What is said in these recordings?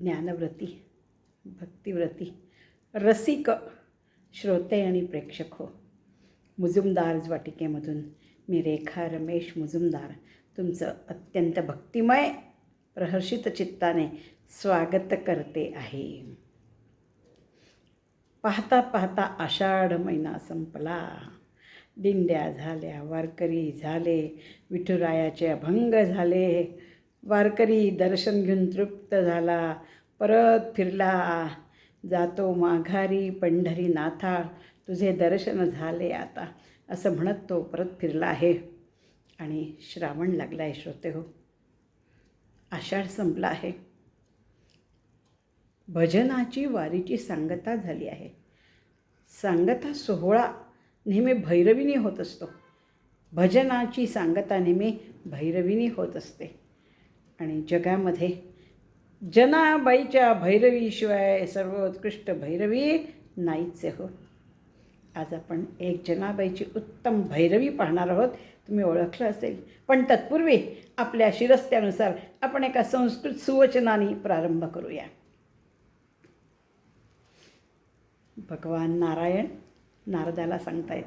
ज्ञानव्रती भक्तिव्रती रसिक श्रोते आणि प्रेक्षक हो. मुजुमदार वाटिकेमधून मी रेखा रमेश मुजुमदार तुमचं अत्यंत भक्तिमय प्रहर्षित चित्ताने स्वागत करते आहे. पाहता पाहता आषाढ महिना संपला. दिंड्या झाल्या वारकरी झाले विठुरायाचे अभंग झाले. वारकरी दर्शन घेऊन तृप्त झाला. परत फिरला. जातो माघारी पंढरी नाथा तुझे दर्शन झाले आता. असं म्हणत तो परत फिरला आहे. आणि श्रावण लागला आहे श्रोते हो. आषाढ संपला आहे. भजनाची वारीची सांगता झाली आहे. सांगता सोहळा नेहमी भैरवीने होत असतो. भजनाची सांगता नेहमी भैरवीने होत असते. आणि जगामध्ये जनाबाईच्या भैरवीशिवाय सर्वोत्कृष्ट भैरवी नाहीच हो आज आपण एक जनाबाईची उत्तम भैरवी पाहणार आहोत. तुम्ही ओळखलं असेल. पण तत्पूर्वी आपल्या शिरस्त्यानुसार आपण एका संस्कृत सुवचनाने प्रारंभ करूया. भगवान नारायण नारदाला सांगतायत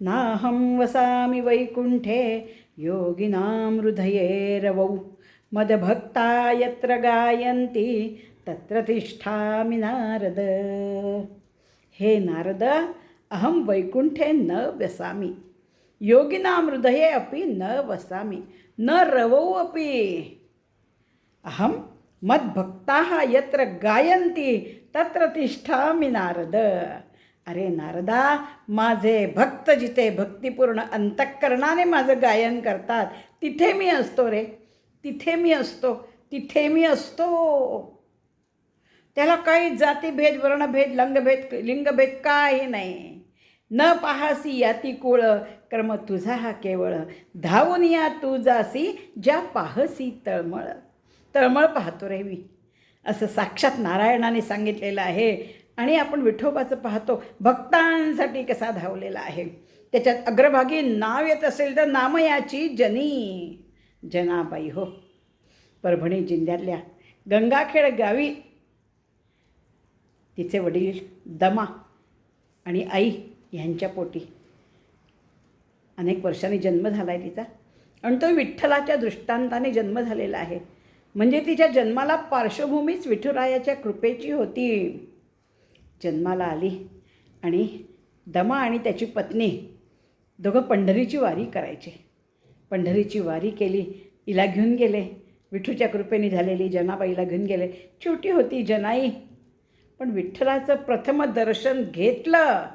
नाहं वसामि वैकुंठे योगिनां हृदये रवौ मदभक्ता यत्र गायन्ति तत्र तिष्ठामि नारद। हे नारद अहं वैकुंठे न वसामि। योगिनां हृदये अपि न वसामि। न रवौ अपि। अहं मद्भक्ताः यत्र गायन्ति तत्र तिष्ठामि नारद। अरे नारदा माझे भक्त जिथे भक्तिपूर्ण अंतःकरणाने माझं गायन करतात तिथे मी असतो रे। तिथे मी असतो तिथे मी असतो. त्याला काही जातीभेद वर्णभेद लंगभेद लिंगभेद काही नाही. न पाहासी याती कुळ कर्म तुझा हा केवळ. धावून या तू जासी ज्या पाहसी तळमळ. तळमळ पाहतो रे मी. असं साक्षात नारायणाने सांगितलेलं आहे. आणि आपण विठोबाचं पाहतो भक्तांसाठी कसा धावलेला आहे. त्याच्यात अग्रभागी नाव येत असेल तर नामयाची जनी. जनाबाई हो परभणी जिल्ह्यातल्या गंगाखेड गावी तिचे वडील दमा आणि आई ह्यांच्या पोटी. अनेक वर्षांनी जन्म झाला आहे तिचा. आणि तो विठ्ठलाच्या दृष्टांताने जन्म झालेला आहे. म्हणजे तिच्या जन्माला पार्श्वभूमीच विठुरायाच्या कृपेची होती. जन्माला आली आणि दमा आणि त्याची पत्नी दोघं पंढरीची वारी करायची. पंढरीची वारी केली हिला घेऊन गेले. विठूच्या कृपेने झालेली जनाबाईला घेऊन गेले. छोटी होती जनाई पण विठ्ठलाचं प्रथम दर्शन घेतलं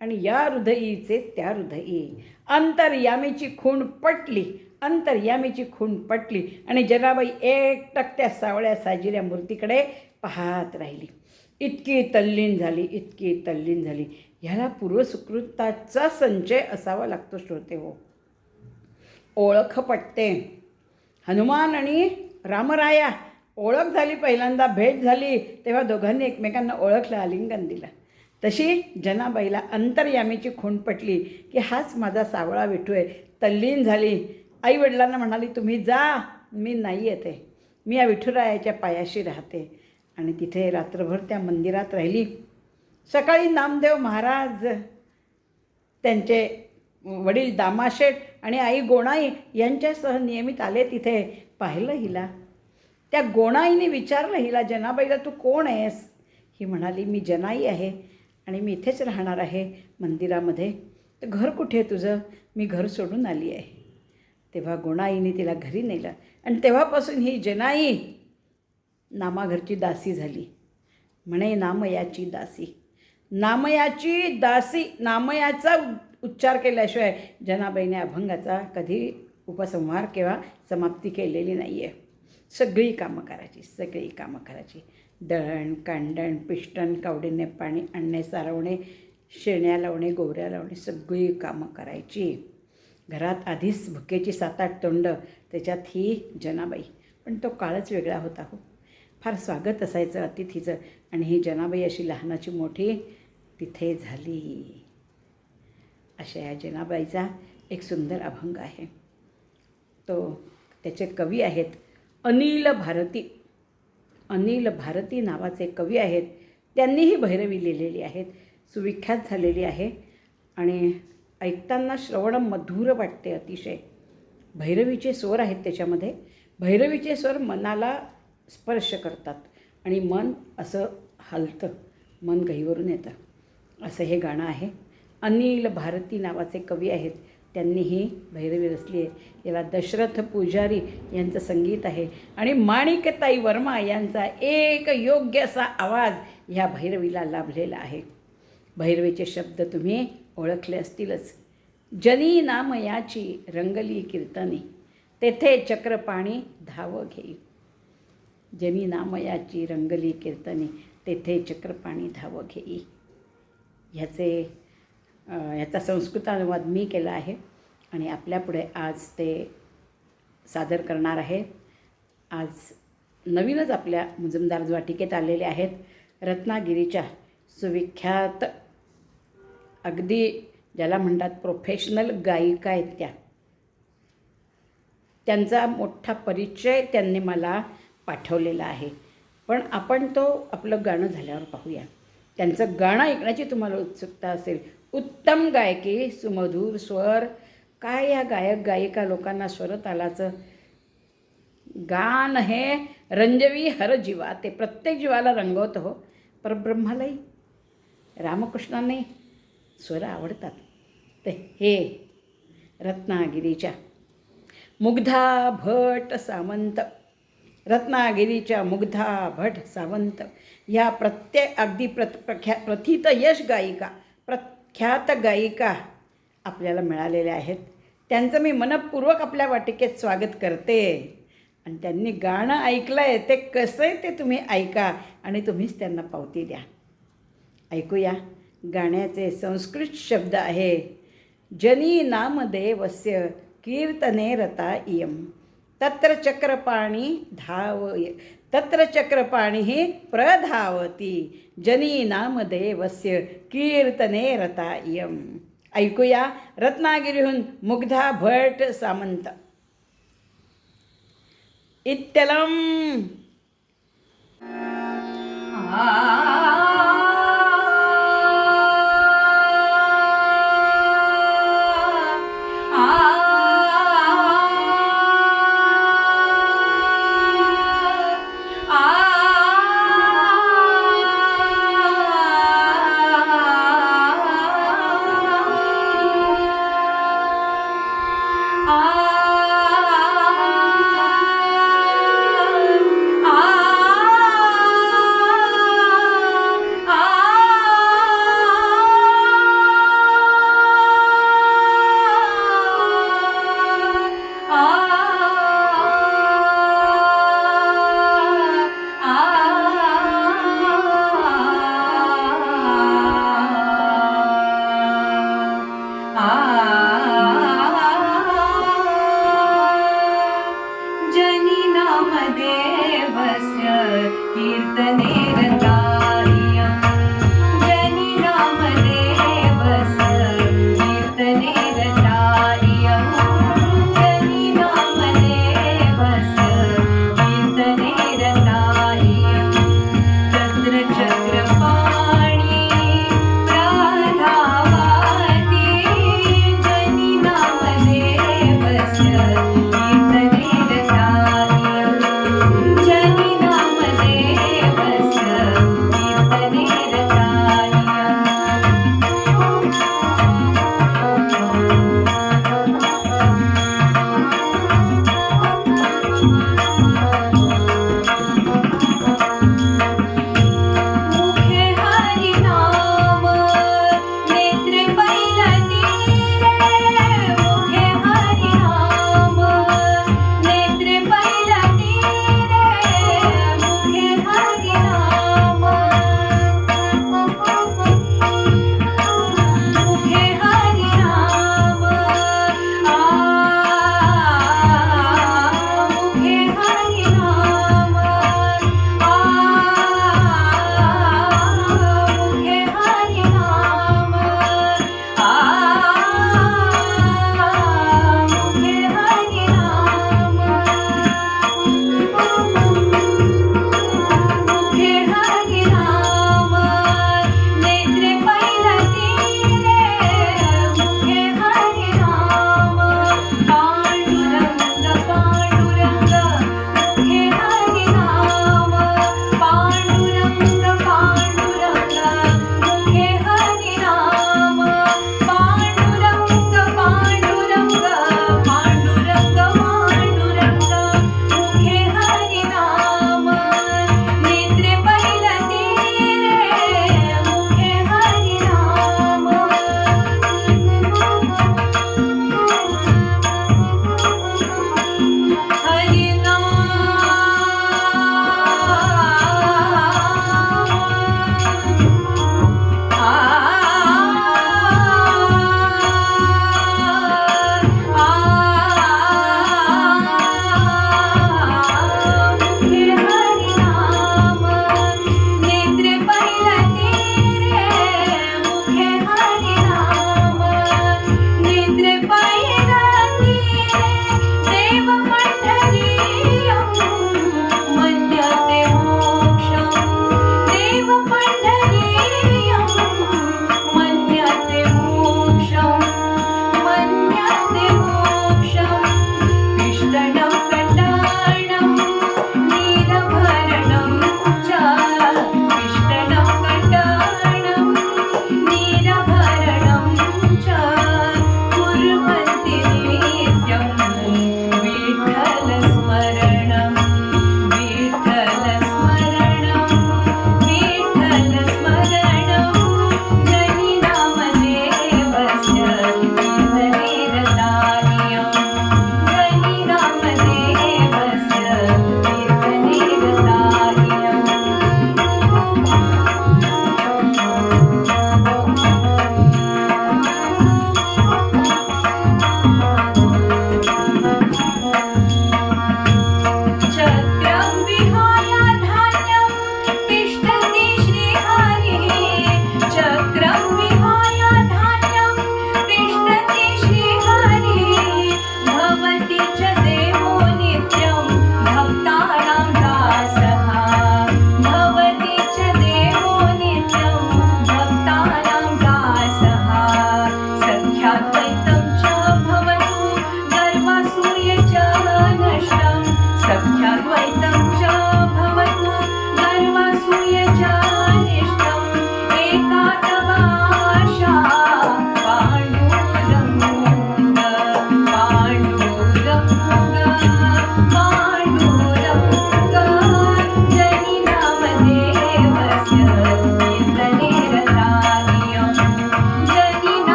आणि या हृदयीचे त्या हृदयी. अंतरयामीची खूण पटली अंतरयामीची खूण पटली आणि जनाबाई एकटक त्या सावळ्या साजिऱ्या मूर्तीकडे पाहत राहिली. इतकी तल्लीन झाली इतकी तल्लीन झाली. ह्याला पूर्वसुकृताचा संचय असावा लागतो श्रोते हो. ओळख पटते हनुमान आणि रामराया ओळख झाली पहिल्यांदा भेट झाली तेव्हा दोघांनी एकमेकांना ओळखलं आलिंगन दिलं. तशी जनाबाईला अंतर्यामीची खूण पटली की हाच माझा सावळा विठू आहे. तल्लीन झाली. आई वडिलांना म्हणाली तुम्ही जा मी नाही येते. मी या विठुरायाच्या पायाशी राहते. आणि तिथे रात्रभर त्या मंदिरात राहिली. सकाळी नामदेव महाराज त्यांचे वडील दामाशेठ आणि आई गोणाई यांच्यासह नियमित आले तिथे. पाहिलं हिला. त्या गोणाईने विचारलं हिला जनाबाईला तू कोण आहेस? ही म्हणाली मी जनाई आहे आणि मी इथेच राहणार आहे मंदिरामध्ये. तर घर कुठे आहे तुझं? मी घर सोडून आली आहे. तेव्हा गोणाईने तिला घरी नेलं आणि तेव्हापासून ही जनाई नामाघरची दासी झाली. म्हणे नामयाची दासी. नामयाची दासी नामयाचा उच्चार केल्याशिवाय जनाबाईने अभंगाचा कधी उपसंहार किंवा समाप्ती केलेली नाही आहे सगळी कामं करायची सगळी कामं करायची. दळण कांडण पिष्टण कावडीने पाणी आणणे सारवणे शेण्या लावणे गोवऱ्या लावणे सगळी कामं करायची. घरात आधीच भुकेची सात आठ तोंड त्याच्यात ही जनाबाई. पण तो काळच वेगळा होता हो. फार स्वागत असायचं अतिथीचं आणि ही जनाबाई अशी लहानाची मोठी तिथे झाली. अशा या जनाबाईचा एक सुंदर अभंग आहे. तो त्याचे कवी आहेत अनिल भारती. अनिल भारती नावाचे कवी आहेत. त्यांनीही भैरवी लिहिलेली आहेत. सुविख्यात झालेली आहे. आणि ऐकताना श्रवण मधुर वाटते अतिशय. भैरवीचे स्वर आहेत त्याच्यामध्ये. भैरवीचे स्वर मनाला स्पर्श करतात. आणि मन असं हलतं. मन गहीवरून येतं. असं हे गाणं आहे. अनिल भारती नावाचे कवी आहेत. त्यांनी ही भैरवी रचली आहे. याला दशरथ पुजारी यांचं संगीत आहे. आणि माणिकताई वर्मा यांचा एक योग्य असा आवाज ह्या भैरवीला लाभलेला आहे. भैरवीचे शब्द तुम्ही ओळखले असतीलच. जनी नामयाची रंगली कीर्तने. तेथे चक्रपाणी धाव घेई. जनी नामयाची रंगली कीर्तने. तेथे चक्रपाणी धाव घेई. ह्याचे ह्याचा संस्कृत अनुवाद मी केला आहे आणि आपल्यापुढे आज ते सादर करणार आहेत आज नवीनच आपल्या मुजुमदार वाटिकेत आलेले आहेत रत्नागिरीच्या सुविख्यात अगदी ज्याला म्हणतात प्रोफेशनल गायिका आहेत त्या. त्यांचा मोठा परिचय त्यांनी मला पाठवलेला आहे. पण आपण तो आपलं गाणं झाल्यावर पाहूया. त्यांचं गाणं ऐकण्याची तुम्हाला उत्सुकता असेल. उत्तम गायकी सुमधूर स्वर. काय या गायक गायिका लोकांना स्वरतालाचं गान हे रंजवी हर जीवा ते प्रत्येक जीवाला रंगवतं हो. परब्रह्मालाही रामकृष्णांनी स्वर आवडतात. ते हे रत्नागिरीच्या मुग्धा भट सामंत रत्नागिरीच्या मुग्धा भट सावंत. या प्रत्येक अगदी प्रत प्रख्या प्रथित यश गायिका प्रख्यात गायिका आपल्याला मिळालेल्या आहेत. त्यांचं मी मनपूर्वक आपल्या वाटिकेत स्वागत करते. आणि त्यांनी गाणं ऐकलं आहे ते कसं आहे ते तुम्ही ऐका आणि तुम्हीच त्यांना पावती द्या. ऐकूया. गाण्याचे संस्कृत शब्द आहे जनी नामदेवस्य कीर्तने रता इयं तत्र चक्रपाणी धाव तत्र चक्रपाणी प्रधावती जनी नामदेवस्य कीर्तने रता इयम् ऐकूया रत्नागिरीहून मुग्धा भट सामंत. इत्यलम.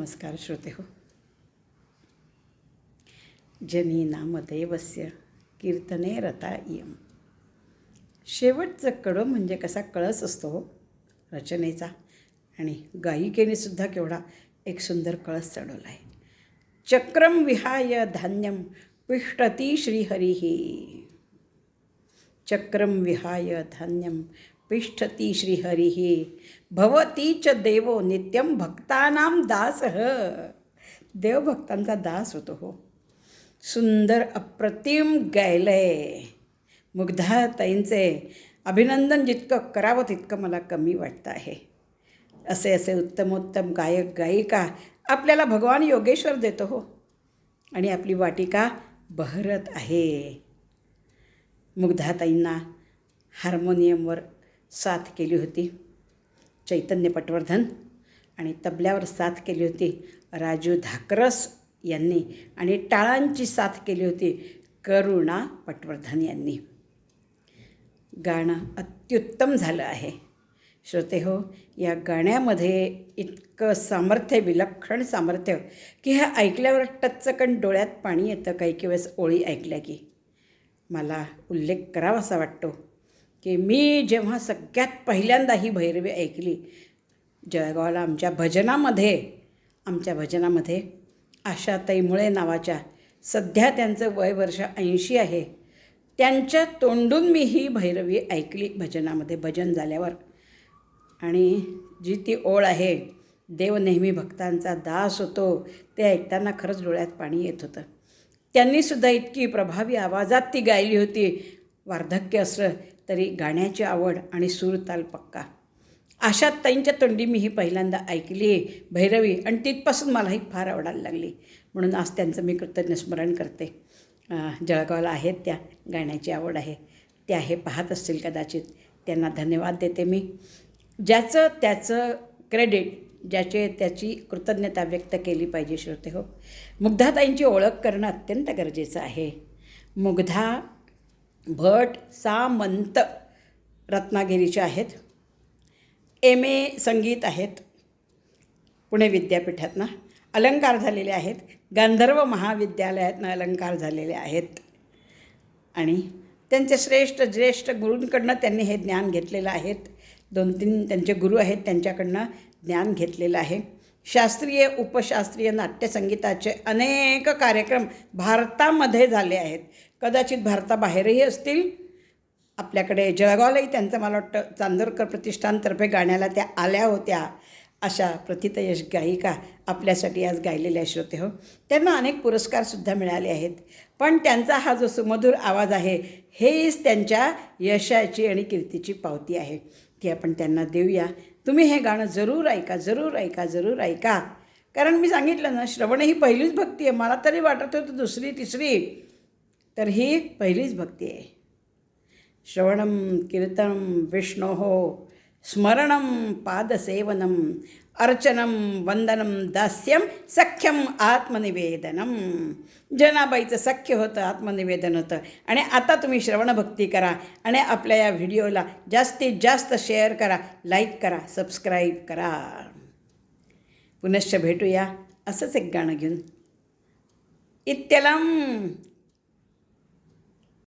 नमस्कार श्रोते हो. जनी नामदेवस्य कीर्तने रता इयम शेवटचं कडं म्हणजे कसा कळस असतो हो रचनेचा. आणि गायिकेने सुद्धा केवढा एक सुंदर कळस चढवला आहे चक्रम विहाय धान्यम पिष्टती श्रीहरिही चक्रम विहाय धान्यम पिष्ठती श्रीहरिः। भवती च देवो नित्यम भक्तानां दासः। देवभक्तांचा दास होतो हो। सुंदर अप्रतिम गायलंय मुग्धाताईंचे अभिनंदन जितकं करावं तितकं मला कमी वाटतं आहे। असे असे उत्तमोत्तम गायक गायिका आपल्याला भगवान योगेश्वर देतो हो। आणि आपली वाटिका बहरत आहे। मुग्धाताईंना हार्मोनियमवर साथ केली होती. चैतन्य पटवर्धन आणि तबल्यावर साथ केली होती. राजू धाकरस यांनी आणि टाळांची साथ केली होती करुणा पटवर्धन यांनी. गाणं अत्युत्तम झालं आहे. श्रोते हो या गाण्यामध्ये इतकं सामर्थ्य विलक्षण सामर्थ्य की हे ऐकल्यावर टच्चकन डोळ्यात पाणी येतं. काही काही वेळेस ओळी ऐकल्या की. मला उल्लेख करावासा वाटतो. की मी जेव्हा सगळ्यात पहिल्यांदा ही भैरवी ऐकली जळगावला आमच्या भजनामध्ये आमच्या भजनामध्ये आशाताई मुळे नावाच्या सध्या त्यांचं वय वर्ष ऐंशी आहे त्यांच्या तोंडून मी ही भैरवी ऐकली भजनामध्ये भजन झाल्यावर. आणि जी ती ओळ आहे देव नेहमी भक्तांचा दास होतो ते ऐकताना खरंच डोळ्यात पाणी येत होतं. त्यांनीसुद्धा इतकी प्रभावी आवाजात ती गायली होती. वार्धक्य असलं तरी गाण्याची आवड आणि सूर ताल पक्का. अशा ताईंच्या तोंडी मी ही पहिल्यांदा ऐकली भैरवी आणि तिथपासून मला ही फार आवडायला लागली. म्हणून आज त्यांचं मी कृतज्ञ स्मरण करते. जळगावला आहेत त्या गाण्याची आवड आहे. त्या हे पाहत असतील कदाचित. त्यांना धन्यवाद देते मी. ज्याचं त्याचं क्रेडिट ज्याचे त्याची कृतज्ञता व्यक्त केली पाहिजे श्रोते हो. मुग्धाताईंची ओळख करणं अत्यंत गरजेचं आहे. मुग्धा भट सामंत रत्नागिरीच्या आहेत. एम ए संगीत आहेत. पुणे विद्यापीठातनं अलंकार झालेले आहेत. गांधर्व महाविद्यालयातनं अलंकार झालेले आहेत. आणि त्यांचे श्रेष्ठ ज्येष्ठ गुरूंकडनं त्यांनी हे ज्ञान घेतलेलं आहेत. दोन तीन त्यांचे गुरु आहेत त्यांच्याकडनं ज्ञान घेतलेलं आहे. शास्त्रीय उपशास्त्रीय नाट्यसंगीताचे अनेक कार्यक्रम भारतामध्ये झाले आहेत. कदाचित भारताबाहेरही असतील. आपल्याकडे जळगावलाही त्यांचं मला वाटतं चांदोरकर प्रतिष्ठानतर्फे गाण्याला त्या आल्या होत्या. अशा प्रतितयश गायिका आपल्यासाठी आज गायलेल्या श्रोते हो. त्यांना अनेक पुरस्कारसुद्धा मिळाले आहेत. पण त्यांचा हा जो सुमधुर आवाज आहे हेच त्यांच्या यशाची आणि कीर्तीची पावती आहे. ती आपण त्यांना देऊया. तुम्ही हे गाणं जरूर ऐका जरूर ऐका जरूर ऐका. कारण मी सांगितलं ना श्रवण ही पहिलीच भक्ती आहे. मला तरी वाटत होतं दुसरी तिसरी. तर ही पहिलीच भक्ती आहे. श्रवणं कीर्तनं विष्णोः स्मरणं पादसेवनं अर्चनं वंदनं दास्यं सख्यम आत्मनिवेदनम जनाबाईचं सख्य होतं आत्मनिवेदन होतं. आणि आता तुम्ही श्रवणभक्ती करा आणि आपल्या या व्हिडिओला जास्तीत जास्त शेअर करा लाईक करा सबस्क्राईब करा. पुनश्च भेटूया असंच एक गाणं घेऊन. इत्यलम